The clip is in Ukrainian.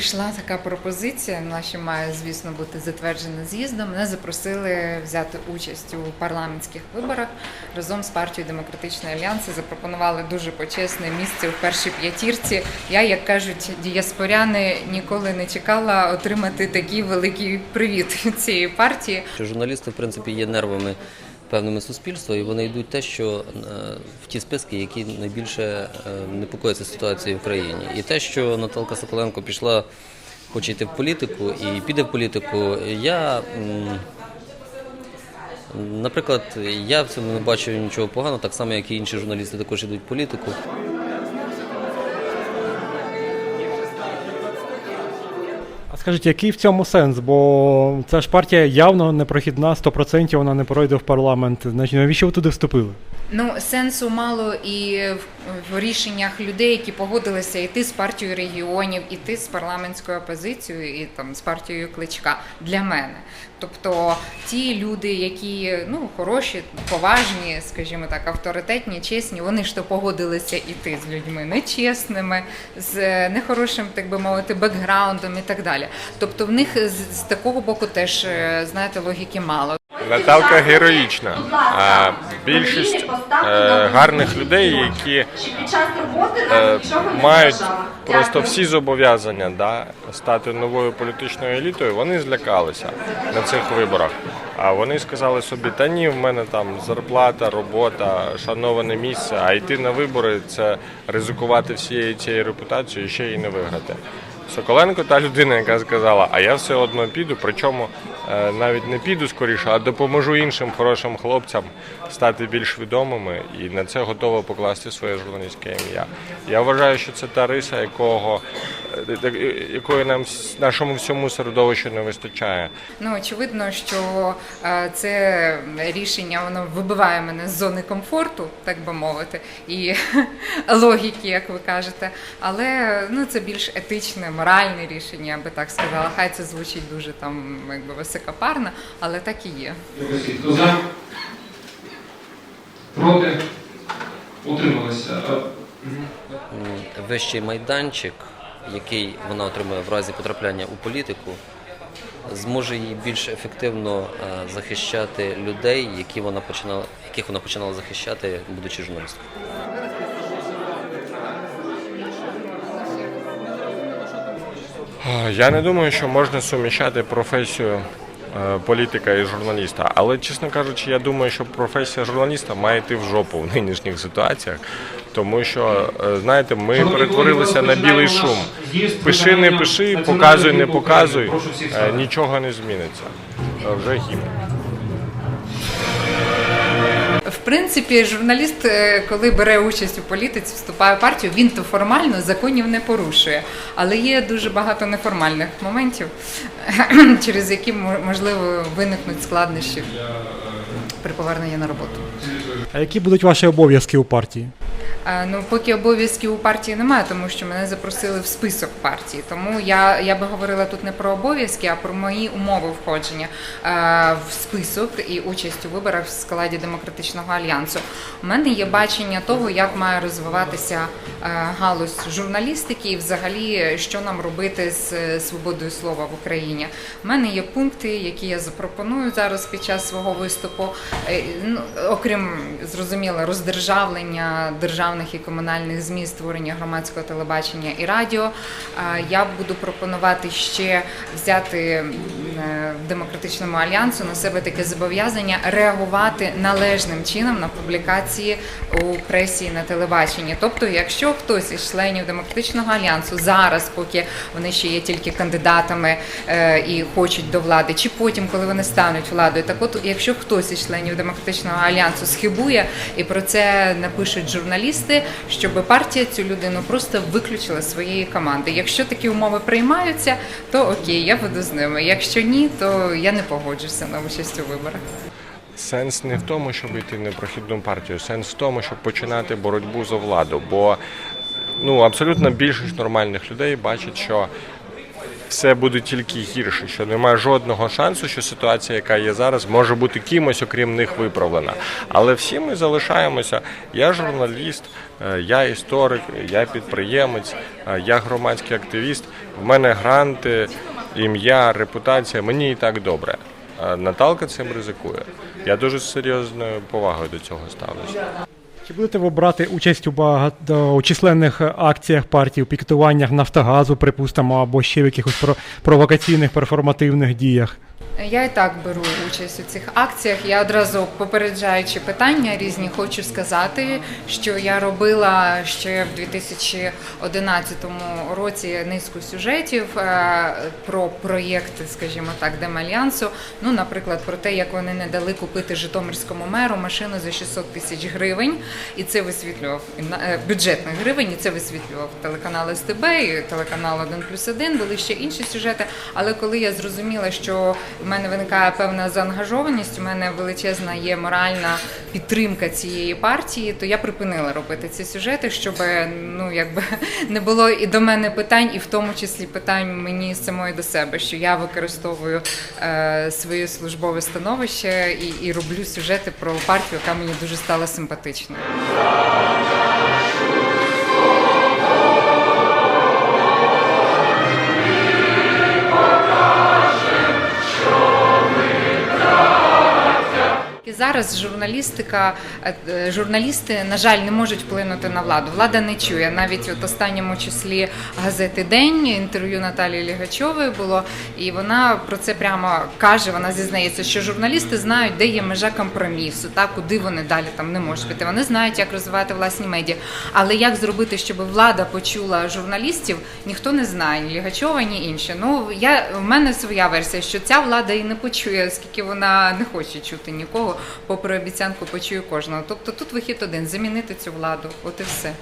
прийшла така пропозиція, вона має, звісно, бути затверджена з'їздом. Мене запросили взяти участь у парламентських виборах разом з партією Демократичний Альянс і запропонували дуже почесне місце в першій п'ятірці. Я, як кажуть, діаспоряни ніколи не чекала отримати такий великий привіт від цієї партії. Журналісти, в принципі, є нервами певними суспільства, і вони йдуть те, що е, в ті списки, які найбільше е, непокоїться ситуацією в країні. І те, що Наталка Соколенко пішла, хоче йти в політику і піде в політику, я. Наприклад, я в цьому не бачу нічого поганого, так само, як і інші журналісти також йдуть в політику. Скажіть, який в цьому сенс? Бо ця ж партія явно непрохідна, 100% вона не пройде в парламент. Навіщо ви туди вступили? Ну, сенсу мало і в, рішеннях людей, які погодилися йти з партією регіонів, іти з парламентською опозицією і там з партією кличка для мене. Тобто ті люди, які ну хороші, поважні, скажімо так, авторитетні, чесні, вони ж то погодилися іти з людьми нечесними, з е, нехорошим, так би мовити, бекграундом і так далі. Тобто, в них з, з такого боку теж е, знаєте логіки мало. Наталка героїчна. А більшість е, гарних людей, які е, мають просто всі зобов'язання да, стати новою політичною елітою, вони злякалися на цих виборах. А вони сказали собі, та ні, в мене там зарплата, робота, шановане місце, а йти на вибори це ризикувати всією цією репутацією і ще й не виграти. Соколенко та людина, яка сказала, а я все одно піду, причому навіть не піду скоріше, а допоможу іншим хорошим хлопцям стати більш відомими і на це готова покласти своє журналістське ім'я. Я вважаю, що це та риса, якого е, е, якої нам нашому всьому середовищу не вистачає. Ну очевидно, що е, це рішення воно вибиває мене з зони комфорту, так би мовити, і логіки, як ви кажете. Але ну це більш етичне, моральне рішення, я би так сказала. Хай це звучить дуже там, якби високопарно, але так і є. Хто за? Проти? Утрималися. Вищий майданчик, який вона отримує в разі потрапляння у політику, зможе їй більш ефективно е, захищати людей, які вона починала, яких вона починала захищати, будучи журналістом. Я не думаю, що можна суміщати професію політика і журналіста. Але, чесно кажучи, я думаю, що професія журналіста має йти в жопу в нинішніх ситуаціях. Тому що, е, знаєте, ми перетворилися на білий шум. Пиши, не пиши, показуй, не показуй. Е. Нічого не зміниться. Е, Вже гімн. В принципі, журналіст, е, коли бере участь у політиці, вступає в партію, він то формально законів не порушує. Але є дуже багато неформальних моментів, через які можливо виникнуть складнощі при поверненні на роботу. А які будуть ваші обов'язки у партії? Е, Ну, поки обов'язків у партії немає, тому що мене запросили в список партії. Тому я, я би говорила тут не про обов'язки, а про мої умови входження е, в список і участь у виборах в складі демократичного альянсу. У мене є бачення того, як має розвиватися е, галузь журналістики і взагалі що нам робити з свободою слова в Україні. У мене є пункти, які я запропоную зараз під час свого виступу. Ну, окрім зрозуміло, роздержавлення державних і комунальних змі, створення громадського телебачення і радіо. е, Я буду пропонувати ще взяти е, в демократичному альянсу на себе таке зобов'язання реагувати належним чином на публікації у пресі і на телебаченні. Тобто, якщо хтось із членів демократичного альянсу зараз, поки вони ще є тільки кандидатами е, і хочуть до влади, чи потім, коли вони стануть владою, так от, якщо хтось із членів демократичного альянсу схибує і про це напишуть журналісти, щоб партія цю людину просто виключила з своєї команди. Якщо такі умови приймаються, то окей, я буду з ними. Якщо ні, то я не погоджуся на участь у виборах. Сенс не в тому, щоб йти в непрохідну партію, сенс в тому, щоб починати боротьбу за владу. Бо ну абсолютно більшість нормальних людей бачить, що все буде тільки гірше, що немає жодного шансу, що ситуація, яка є зараз, може бути кимось, окрім них, виправлена. Але всі ми залишаємося. Я журналіст, е, я історик, я підприємець, е, я громадський активіст. В мене гранти, ім'я, репутація. Мені і так добре. Наталка цим ризикує. Я дуже серйозною повагою до цього ставлюся. Чи будете ви брати участь у багато у численних акціях партії, у піктуваннях Нафтогазу, припустимо, або ще в якихось про- провокаційних перформативних діях? Я і так беру участь у цих акціях. Я одразу попереджаючи питання різні, хочу сказати, що я робила ще в 2011 році низку сюжетів е, про проєкти, скажімо так, Демальянсу. Ну, наприклад, про те, як вони не дали купити Житомирському меру машину за 600 тисяч гривень, і це висвітлював е, бюджетних гривень, і це висвітлював телеканал СТБ і телеканал 1 плюс 1, були ще інші сюжети. Але коли я зрозуміла, що мене виникає певна заангажованість, у мене величезна є моральна підтримка цієї партії, то я припинила робити ці сюжети, щоб ну якби не було і до мене питань, і в тому числі питань мені самої до себе, що я використовую е, своє службове становище і, і роблю сюжети про партію, яка мені дуже стала симпатичною. Зараз журналістика, е, е, журналісти, на жаль, не можуть вплинути на владу. Влада не чує. Навіть от останньому числі газети День інтерв'ю Наталії Лігачової було, і вона про це прямо каже. Вона зізнається, що журналісти знають, де є межа компромісу, та куди вони далі там не можуть піти. Вони знають, як розвивати власні медіа. Але як зробити, щоб влада почула журналістів, ніхто не знає, ні Лігачова, ні інші. Ну я в мене своя версія, що ця влада і не почує, оскільки вона не хоче чути нікого, попри обіцянку почує кожного. Тобто тут вихід один замінити цю владу. От і все.